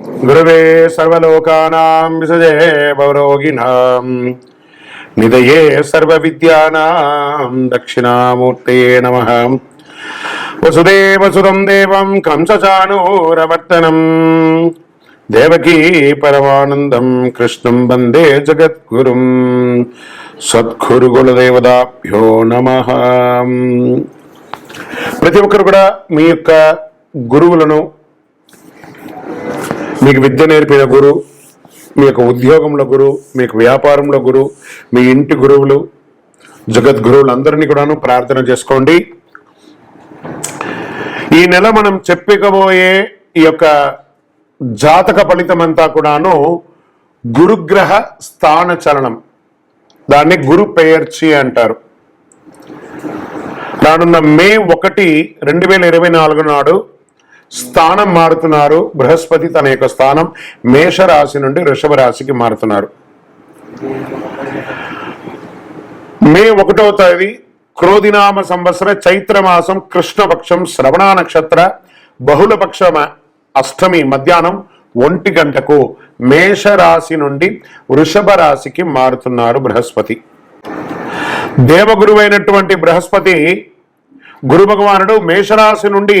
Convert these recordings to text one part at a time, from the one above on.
గురవే సర్వలోకానాం విసజే భవరోగిణాం నిదయే సర్వ విద్యానాం దక్షిణామూర్తయే నమ. వసుదేవసురం దేవం కంసచానూరవర్తనం. దేవకీ పరమానందం కృష్ణం వందే జగద్గురుం. సద్గురు గుణదేవదాభ్యో నమ. ప్రతి ఒక్కరు కూడా మీ యొక్క గురువులను మీకు విద్య నేర్పిన గురు మీ యొక్క ఉద్యోగంలో గురు మీకు వ్యాపారంలో గురు మీ ఇంటి గురువులు జగద్గురువులు అందరినీ కూడాను ప్రార్థన చేసుకోండి. ఈ నెల మనం చెప్పుకోబోయే ఈ యొక్క జాతక ఫలితం అంతా కూడాను గురుగ్రహ స్థాన చలనం. దాన్ని గురు పెయర్చి అంటారు. రానున్న మే ఒకటి రెండు వేల ఇరవై నాలుగు నాడు స్థానం మారుతున్నారు. బృహస్పతి తన యొక్క స్థానం మేషరాశి నుండి వృషభ రాశికి మారుతున్నారు. మే ఒకటో తేదీ క్రోధినామ సంవత్సర చైత్రమాసం కృష్ణపక్షం శ్రవణ నక్షత్ర బహుళపక్ష అష్టమి మధ్యాహ్నం ఒంటి గంటకు మేషరాశి నుండి వృషభ రాశికి మారుతున్నారు బృహస్పతి. దేవగురువైనటువంటి బృహస్పతి గురు భగవానుడు మేషరాశి నుండి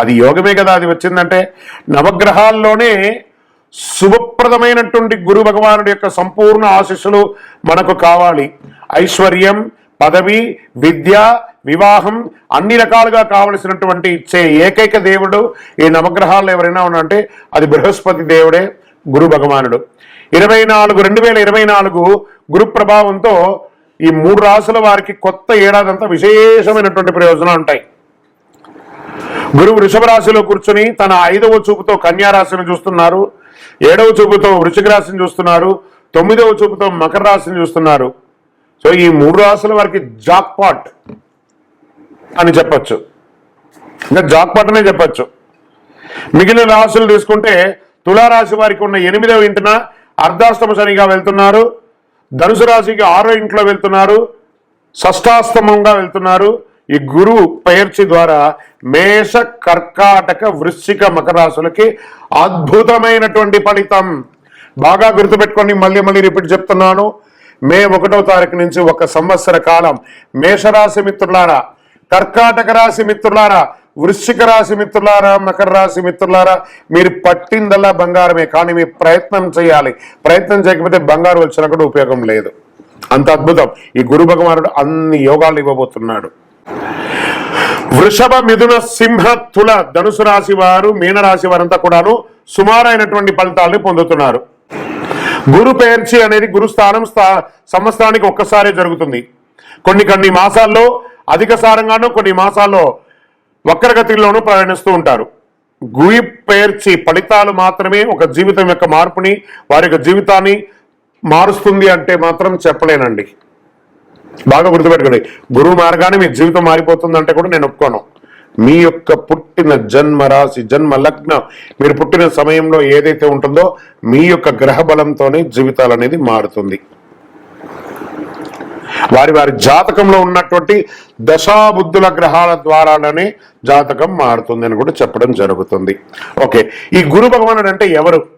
అది యోగమే కదా అది వచ్చిందంటే నవగ్రహాల్లోనే శుభప్రదమైనటువంటి గురు భగవానుడి యొక్క సంపూర్ణ ఆశీస్సులు మనకు కావాలి. ఐశ్వర్యం పదవి విద్య వివాహం అన్ని రకాలుగా కావలసినటువంటి ఇచ్చే ఏకైక దేవుడు ఈ నవగ్రహాల్లో ఎవరైనా ఉన్నారంటే అది బృహస్పతి దేవుడే గురు భగవానుడు. ఇరవై నాలుగు రెండు వేల ఇరవై నాలుగు గురు ప్రభావంతో ఈ మూడు రాసుల వారికి కొత్త ఏడాదంతా విశేషమైనటువంటి ప్రయోజనాలు ఉంటాయి. గురువు వృషభ రాశిలో కూర్చుని తన ఐదవ చూపుతో కన్యారాశిని చూస్తున్నారు ఏడవ చూపుతో వృషిక రాశిని చూస్తున్నారు తొమ్మిదవ చూపుతో మకర రాశిని చూస్తున్నారు. సో ఈ మూడు రాశుల వారికి జాక్పాట్ అని చెప్పచ్చు. ఇంకా జాక్పాట్ అనే చెప్పచ్చు. మిగిలిన రాశులు తీసుకుంటే తులారాశి వారికి ఉన్న ఎనిమిదవ ఇంటిన అర్ధాష్టమ శనిగా వెళ్తున్నారు ధనుసు రాశికి ఆరో ఇంట్లో వెళ్తున్నారు షష్టాస్తమంగా వెళ్తున్నారు. ఈ గురువు పేర్చి ద్వారా మేష కర్కాటక వృశ్చిక మకరాశులకి అద్భుతమైనటువంటి ఫలితం. బాగా గుర్తుపెట్టుకొని మళ్ళీ మళ్ళీ రిపీట్ చెప్తున్నాను. మే ఒకటో తారీఖు నుంచి ఒక సంవత్సర కాలం. మేషరాశి మిత్రులారా కర్కాటక రాశి మిత్రులారా వృశ్చిక రాశి మిత్రులారా మకర రాశి మిత్రులారా మీరు పట్టిందల్లా బంగారమే కానీ మీ ప్రయత్నం చేయాలి. ప్రయత్నం చేయకపోతే బంగారు వచ్చినా కూడా ఉపయోగం లేదు. అంత అద్భుతం. ఈ గురు భగవానుడు అన్ని యోగాలు ఇవ్వబోతున్నాడు. వృషభ మిథున సింహ తుల ధనుసు రాశి వారు మీనరాశి వారంతా కూడాను సుమారైనటువంటి ఫలితాలను పొందుతున్నారు. గురు పేర్చి అనేది గురుస్థానం స్థా సంవత్సరానికి ఒక్కసారే జరుగుతుంది. కొన్ని కొన్ని మాసాల్లో అధిక సారంగానూ కొన్ని మాసాల్లో వక్రగతిలోనూ ప్రయాణిస్తూ ఉంటారు. గురి పేర్చి ఫలితాలు మాత్రమే ఒక జీవితం యొక్క మార్పుని వారి యొక్క జీవితాన్ని మారుస్తుంది అంటే మాత్రం చెప్పలేనండి. బాగా గుర్తుపెట్టుకోండి. గురువు మార్గాన్ని మీ జీవితం మారిపోతుందంటే కూడా నేను ఒప్పుకోను. మీ యొక్క పుట్టిన జన్మ రాశి జన్మ లగ్నం మీరు పుట్టిన సమయంలో ఏదైతే ఉంటుందో మీ యొక్క గ్రహ బలంతోనే జీవితాలు అనేది మారుతుంది. వారి వారి జాతకంలో ఉన్నటువంటి దశాబుద్ధుల గ్రహాల ద్వారానే జాతకం మారుతుంది అని కూడా చెప్పడం జరుగుతుంది. ఓకే. ఈ గురు భగవానుడు అంటే ఎవరు?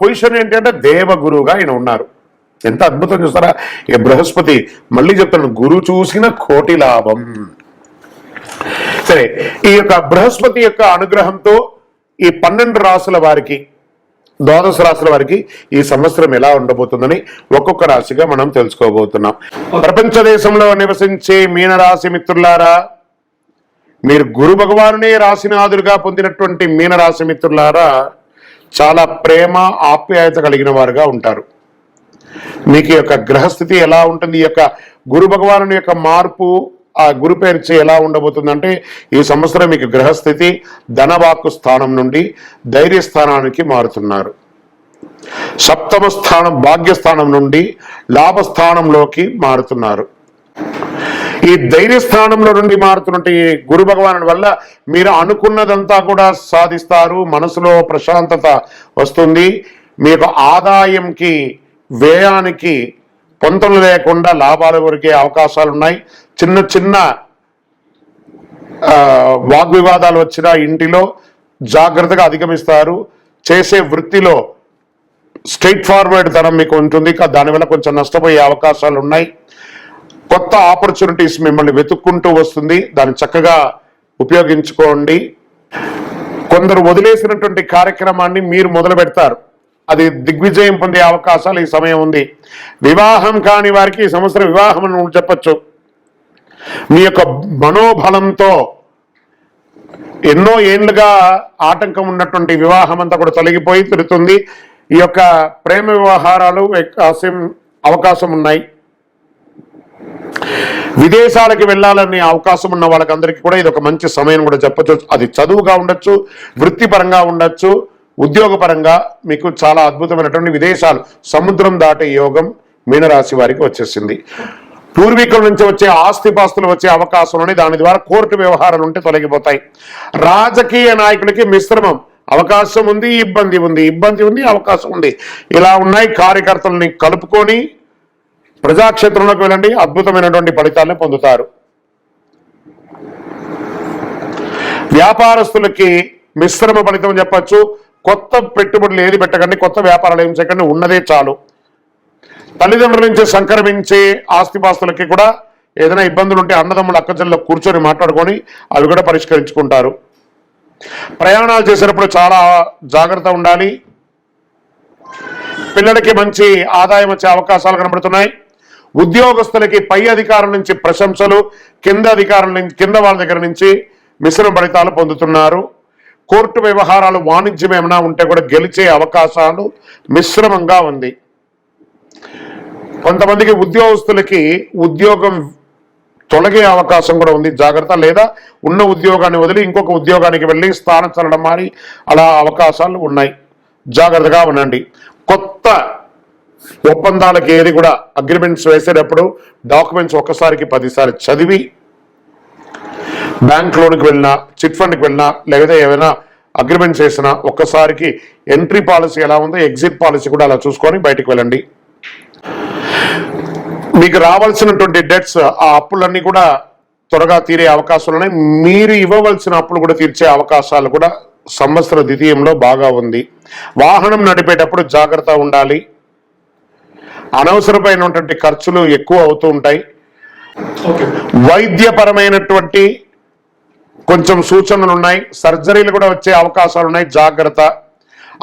పొజిషన్ ఏంటంటే దేవగురుగా దేవగురువుగా ఆయన ఉన్నారు. ఎంత అద్భుతం చూస్తారా? ఈ బృహస్పతి మళ్ళీ చెప్తాను గురు చూసిన కోటి లాభం. సరే ఈ యొక్క బృహస్పతి యొక్క అనుగ్రహంతో ఈ పన్నెండు రాసుల వారికి ద్వాదశ రాశుల వారికి ఈ సంవత్సరం ఎలా ఉండబోతుందని ఒక్కొక్క రాశిగా మనం తెలుసుకోబోతున్నాం. ప్రపంచ దేశంలో నివసించే మీనరాశి మిత్రులారా మీరు గురు భగవానునే రాశినాథుడిగా పొందినటువంటి మీనరాశి మిత్రులారా చాలా ప్రేమ ఆప్యాయత కలిగిన వారుగా ఉంటారు. మీకు యొక్క గ్రహస్థితి ఎలా ఉంటుంది? ఈ యొక్క గురు భగవాను యొక్క మార్పు ఆ గురు పేర్చి ఎలా ఉండబోతుందంటే ఈ సంవత్సరం మీకు గ్రహస్థితి ధనవాక్కు స్థానం నుండి ధైర్య స్థానానికి మారుతున్నారు. సప్తమ స్థానం భాగ్యస్థానం నుండి లాభస్థానంలోకి మారుతున్నారు. ఈ ధైర్య స్థానంలో నుండి మారుతున్నటువంటి ఈ గురు భగవాను వల్ల మీరు అనుకున్నదంతా కూడా సాధిస్తారు. మనసులో ప్రశాంతత వస్తుంది. మీకు ఆదాయంకి వ్యయానికి పొంతలు లేకుండా లాభాలు కొరికే అవకాశాలు ఉన్నాయి చిన్న చిన్న వాగ్వివాదాలు వచ్చిన ఇంటిలో జాగ్రత్తగా అధిగమిస్తారు. చేసే వృత్తిలో స్ట్రైట్ ఫార్వర్డ్ ధనం మీకు ఉంటుంది. దానివల్ల కొంచెం నష్టపోయే అవకాశాలు ఉన్నాయి కొత్త ఆపర్చునిటీస్ మిమ్మల్ని వెతుక్కుంటూ వస్తుంది. దాన్ని చక్కగా ఉపయోగించుకోండి. కొందరు వదిలేసినటువంటి కార్యక్రమాన్ని మీరు మొదలు పెడతారు. అది దిగ్విజయం పొందే అవకాశాలు ఈ సమయం ఉంది. వివాహం కాని వారికి ఈ సంవత్సరం వివాహం అని చెప్పచ్చు. మీ యొక్క మనోబలంతో ఎన్నో ఏండ్లుగా ఆటంకం ఉన్నటువంటి వివాహం అంతా కూడా తొలగిపోయి తిరుగుతుంది. ఈ యొక్క ప్రేమ వ్యవహారాలు అవకాశం అవకాశం ఉన్నాయి. విదేశాలకు వెళ్ళాలనే అవకాశం ఉన్న వాళ్ళకందరికీ కూడా ఇది ఒక మంచి సమయం కూడా చెప్పచ్చు. అది చదువుగా ఉండొచ్చు వృత్తిపరంగా ఉండొచ్చు ఉద్యోగపరంగా మీకు చాలా అద్భుతమైనటువంటి విదేశాలు. సముద్రం దాటే యోగం మీనరాశి వారికి వచ్చేసింది. పూర్వీకుల నుంచి వచ్చే ఆస్తిపాస్తులు వచ్చే అవకాశం దాని ద్వారా కోర్టు వ్యవహారాలు ఉంటే తొలగిపోతాయి. రాజకీయ నాయకులకి మిశ్రమం. అవకాశం ఉంది ఇబ్బంది ఉంది. ఇబ్బంది ఉంది అవకాశం ఉంది. ఇలా ఉన్నాయి కార్యకర్తలని కలుపుకొని ప్రజాక్షేత్రంలోకి వెళ్ళండి అద్భుతమైనటువంటి ఫలితాలను పొందుతారు. వ్యాపారస్తులకి మిశ్రమ ఫలితం చెప్పచ్చు. కొత్త పెట్టుబడులు ఏది పెట్టకండి కొత్త వ్యాపారాలు ఏం చేయకండి ఉన్నదే చాలు. తల్లిదండ్రుల నుంచి సంక్రమించే ఆస్తిపాస్తులకి కూడా ఏదైనా ఇబ్బందులు ఉంటే అన్నదమ్ములు అక్కచెల్లో కూర్చొని మాట్లాడుకొని అవి కూడా పరిష్కరించుకుంటారు. ప్రయాణాలు చేసేటప్పుడు చాలా జాగ్రత్త ఉండాలి. పిల్లలకి మంచి ఆదాయం వచ్చే అవకాశాలు కనబడుతున్నాయి. ఉద్యోగస్తులకి పై అధికారుల నుంచి ప్రశంసలు కింద అధికారుల నుంచి కింద వాళ్ళ దగ్గర నుంచి మిశ్రమ ఫలితాలు పొందుతున్నారు. కోర్టు వ్యవహారాలు వాణిజ్యం ఏమైనా ఉంటే కూడా గెలిచే అవకాశాలు మిశ్రమంగా ఉంది. కొంతమందికి ఉద్యోగస్తులకి ఉద్యోగం తొలగే అవకాశం కూడా ఉంది. జాగ్రత్త. లేదా ఉన్న ఉద్యోగాన్ని వదిలి ఇంకొక ఉద్యోగానికి వెళ్ళి స్థానం చల్లడం మారి అలా అవకాశాలు ఉన్నాయి. జాగ్రత్తగా ఉండండి. కొత్త ఒప్పందాలకి ఏది కూడా అగ్రిమెంట్స్ వేసేటప్పుడు డాక్యుమెంట్స్ ఒక్కసారికి పదిసారి చదివి బ్యాంక్ లోన్కి వెళ్ళినా చిట్ ఫండ్కి వెళ్ళినా లేకపోతే ఏమైనా అగ్రిమెంట్స్ వేసినా ఒక్కసారికి ఎంట్రీ పాలసీ ఎలా ఉందో ఎగ్జిట్ పాలసీ కూడా అలా చూసుకొని బయటకు వెళ్ళండి. మీకు రావాల్సినటువంటి డెట్స్ ఆ అప్పులన్నీ కూడా త్వరగా తీరే అవకాశాలు ఉన్నాయి. మీరు ఇవ్వవలసిన అప్పులు కూడా తీర్చే అవకాశాలు కూడా సంవత్సర ద్వితీయంలో బాగా ఉంది. వాహనం నడిపేటప్పుడు జాగ్రత్త ఉండాలి. అనవసరమైనటువంటి ఖర్చులు ఎక్కువ అవుతూ ఉంటాయి. వైద్యపరమైనటువంటి కొంచెం సూచనలు ఉన్నాయి. సర్జరీలు కూడా వచ్చే అవకాశాలు ఉన్నాయి. జాగ్రత్త.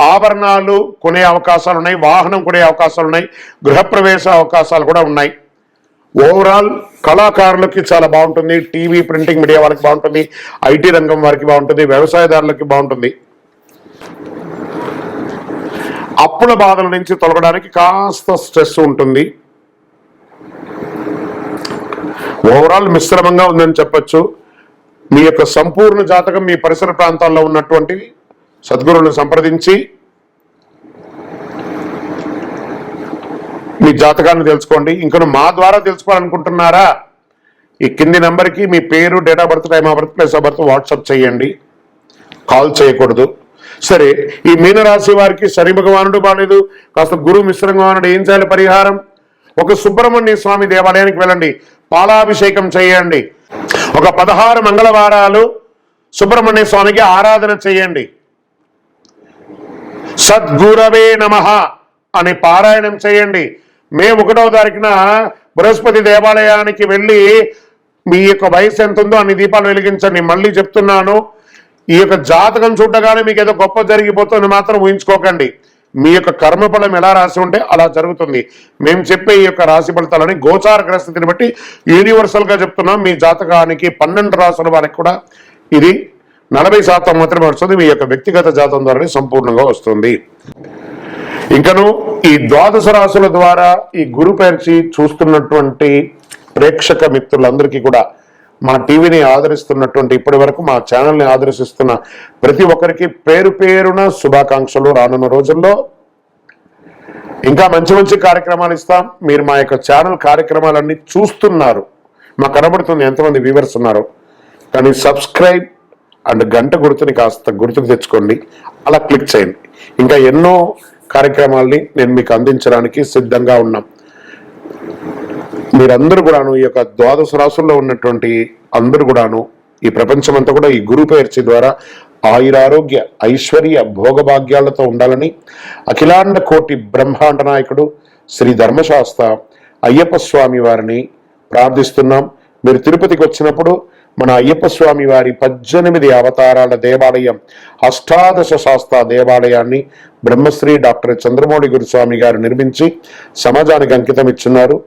ఆభరణాలు కొనే అవకాశాలు ఉన్నాయి. వాహనం కొనే అవకాశాలు ఉన్నాయి. గృహప్రవేశ అవకాశాలు కూడా ఉన్నాయి. ఓవరాల్ కళాకారులకి చాలా బాగుంటుంది. టీవీ ప్రింటింగ్ మీడియా వాళ్ళకి బాగుంటుంది. ఐటీ రంగం వారికి బాగుంటుంది. వ్యవసాయదారులకి బాగుంటుంది. అప్పుల బాధల నుంచి తొలగడానికి కాస్త స్ట్రెస్ ఉంటుంది. ఓవరాల్ మిశ్రమంగా ఉందని చెప్పచ్చు. మీ యొక్క సంపూర్ణ జాతకం మీ పరిసర ప్రాంతాల్లో ఉన్నటువంటి సద్గురువులను సంప్రదించి మీ జాతకాన్ని తెలుసుకోండి. ఇంకను మా ద్వారా తెలుసుకోవాలనుకుంటున్నారా? ఈ కింది నెంబర్కి మీ పేరు date of birth time of birth place of birth WhatsApp చేయండి. కాల్ చేయకూడదు. సరే ఈ మీనరాశి వారికి శని భగవానుడు బాలేదు. కాస్త గురువు మిశ్రంగా ఏం చేయాలి పరిహారం? ఒక సుబ్రహ్మణ్య స్వామి దేవాలయానికి వెళ్ళండి పాలాభిషేకం చేయండి. ఒక పదహారు మంగళవారాలు సుబ్రహ్మణ్య స్వామికి ఆరాధన చేయండి. సద్గురవే నమ అని పారాయణం చేయండి. మే ఒకటవ తారీఖున బృహస్పతి దేవాలయానికి వెళ్ళి మీ యొక్క వయసు ఎంత ఉందో అన్ని దీపాలు వెలిగించండి మళ్ళీ చెప్తున్నాను. ఈ యొక్క జాతకం చూడగానే మీకు ఏదో గొప్ప జరిగిపోతుంది మాత్రం ఊహించుకోకండి. మీ యొక్క కర్మఫలం ఎలా రాసి ఉంటే అలా జరుగుతుంది. మేము చెప్పే ఈ యొక్క రాశి ఫలితాలని గోచార గ్రస్థితిని బట్టి యూనివర్సల్గా చెప్తున్నాం. మీ జాతకానికి పన్నెండు రాసుల వారికి కూడా ఇది నలభై శాతం మాత్రమే వస్తుంది. మీ యొక్క వ్యక్తిగత జాతం ద్వారానే సంపూర్ణంగా వస్తుంది. ఇంకను ఈ ద్వాదశ రాశుల ద్వారా ఈ గురు పేర్చి చూస్తున్నటువంటి ప్రేక్షక మిత్రులందరికీ కూడా మా టీవీని ఆదరిస్తున్నటువంటి ఇప్పటి వరకు మా ఛానల్ని ఆదర్శిస్తున్న ప్రతి ఒక్కరికి పేరు పేరున శుభాకాంక్షలు రానున్న రోజుల్లో. ఇంకా మంచి మంచి కార్యక్రమాలు ఇస్తాం. మీరు మా యొక్క ఛానల్ కార్యక్రమాలన్నీ చూస్తున్నారు. మాకు కనబడుతుంది ఎంతమంది వ్యూవర్స్ ఉన్నారు. కానీ సబ్స్క్రైబ్ అండ్ గంట గుర్తుని కాస్త గుర్తుకు తెచ్చుకోండి. అలా క్లిక్ చేయండి. ఇంకా ఎన్నో కార్యక్రమాల్ని నేను మీకు అందించడానికి సిద్ధంగా ఉన్నాం. మీరందరూ కూడాను ఈ యొక్క ద్వాదశ రాసుల్లో ఉన్నటువంటి అందరూ కూడాను ఈ ప్రపంచమంతా కూడా ఈ గురు పేర్చి ద్వారా ఆయురారోగ్య ఐశ్వర్య భోగభాగ్యాలతో ఉండాలని అఖిలాండ కోటి బ్రహ్మాండ నాయకుడు శ్రీ ధర్మశాస్త్ర అయ్యప్ప స్వామి వారిని ప్రార్థిస్తున్నాం. మీరు తిరుపతికి వచ్చినప్పుడు మన అయ్యప్ప స్వామి వారి పద్దెనిమిది అవతారాల దేవాలయం అష్టాదశ శాస్త్ర దేవాలయాన్ని బ్రహ్మశ్రీ డాక్టర్ చంద్రమౌళి గురుస్వామి గారు నిర్మించి సమాజానికి అంకితం ఇచ్చున్నారు.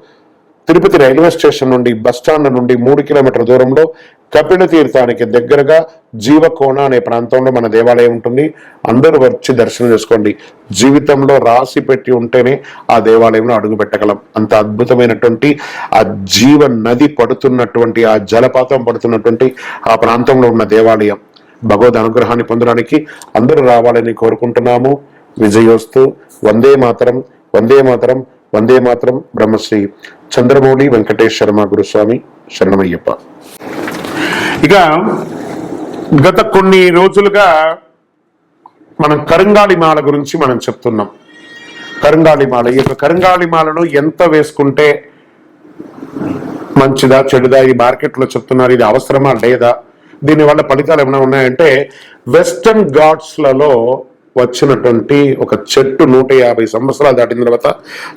తిరుపతి రైల్వే స్టేషన్ నుండి బస్టాండ్ నుండి మూడు కిలోమీటర్ల దూరంలో కపిల తీర్థానికి దగ్గరగా జీవకోణ అనే ప్రాంతంలో మన దేవాలయం ఉంటుంది. అందరూ వచ్చి దర్శనం చేసుకోండి. జీవితంలో రాసి పెట్టి ఉంటేనే ఆ దేవాలయంలో అడుగు పెట్టగలం అంత అద్భుతమైనటువంటి ఆ జీవ నది పడుతున్నటువంటి ఆ జలపాతం పడుతున్నటువంటి ఆ ప్రాంతంలో ఉన్న దేవాలయం. భగవద్ అనుగ్రహాన్ని పొందడానికి అందరూ రావాలని కోరుకుంటున్నాము. విజయోస్తు వందే మాతరం వందే మాతరం వందే మాత్రం బ్రహ్మశ్రీ చంద్రమౌళి వెంకటేష్ శర్మ గురుస్వామి శరణమయ్యప్ప. ఇక గత కొన్ని రోజులుగా మనం కరంగాళిమాల గురించి మనం చెప్తున్నాం. కరంగాళిమాల ఈ యొక్క కరంగాళిమాలను ఎంత వేసుకుంటే మంచిదా చెడుదా ఇది మార్కెట్లో చెప్తున్నారు ఇది అవసరమా లేదా దీనివల్ల ఫలితాలు ఏమైనా ఉన్నాయంటే వెస్టర్న్ ఘాట్స్లలో వచ్చినటువంటి ఒక చెట్టు నూట యాభై సంవత్సరాలు దాటిన తర్వాత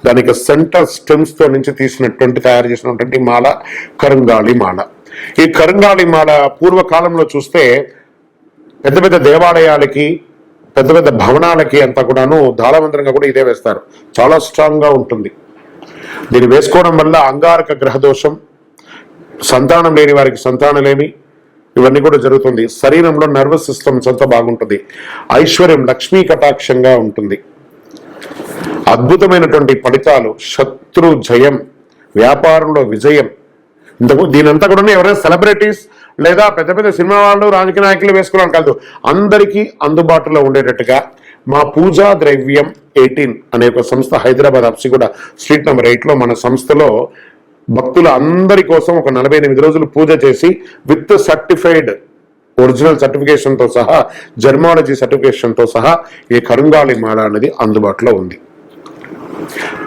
దానికి సెంటర్ స్టెమ్స్తో నుంచి తీసినటువంటి తయారు చేసినటువంటి మాల కరంగాళి మాల. ఈ కరంగాళి మాల పూర్వకాలంలో చూస్తే పెద్ద పెద్ద దేవాలయాలకి పెద్ద పెద్ద భవనాలకి అంతా కూడాను దాళమంత్రంగా కూడా ఇదే వేస్తారు. చాలా స్ట్రాంగ్గా ఉంటుంది. దీన్ని వేసుకోవడం వల్ల అంగారక గ్రహ దోషం సంతానం లేని వారికి సంతానలేమి ఇవన్నీ కూడా జరుగుతుంది. శరీరంలో నర్వస్ సిస్టమ్స్ అంతా బాగుంటుంది. ఐశ్వర్యం లక్ష్మీ కటాక్షంగా ఉంటుంది. అద్భుతమైనటువంటి ఫలితాలు. శత్రు జయం వ్యాపారంలో విజయం. ఇంతకు దీనంతా కూడా ఎవరైనా సెలబ్రిటీస్ లేదా పెద్ద పెద్ద సినిమా వాళ్ళు రాజకీయ నాయకులు వేసుకోవడం కాదు. అందరికీ అందుబాటులో ఉండేటట్టుగా మా పూజా ద్రవ్యం ఎయిటీన్ అనే ఒక సంస్థ హైదరాబాద్ అప్సిగూడ స్ట్రీట్ నెంబర్ ఎయిట్లో మన సంస్థలో భక్తుల అందరి కోసం ఒక నలభై ఎనిమిది రోజులు పూజ చేసి విత్ సర్టిఫైడ్ ఒరిజినల్ సర్టిఫికేషన్తో సహా జర్మాలజీ సర్టిఫికేషన్తో సహా ఈ కరుంగాళి మాల అనేది అందుబాటులో ఉంది.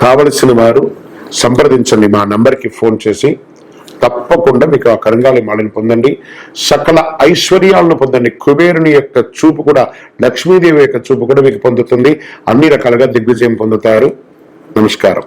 కావలసిన వారు సంప్రదించండి మా నంబర్కి ఫోన్ చేసి తప్పకుండా మీకు ఆ కరంగాలి మాలని పొందండి. సకల ఐశ్వర్యాలను పొందండి. కుబేరుని యొక్క చూపు కూడా లక్ష్మీదేవి యొక్క చూపు కూడా మీకు పొందుతుంది. అన్ని రకాలుగా దిగ్విజయం పొందుతారు. నమస్కారం.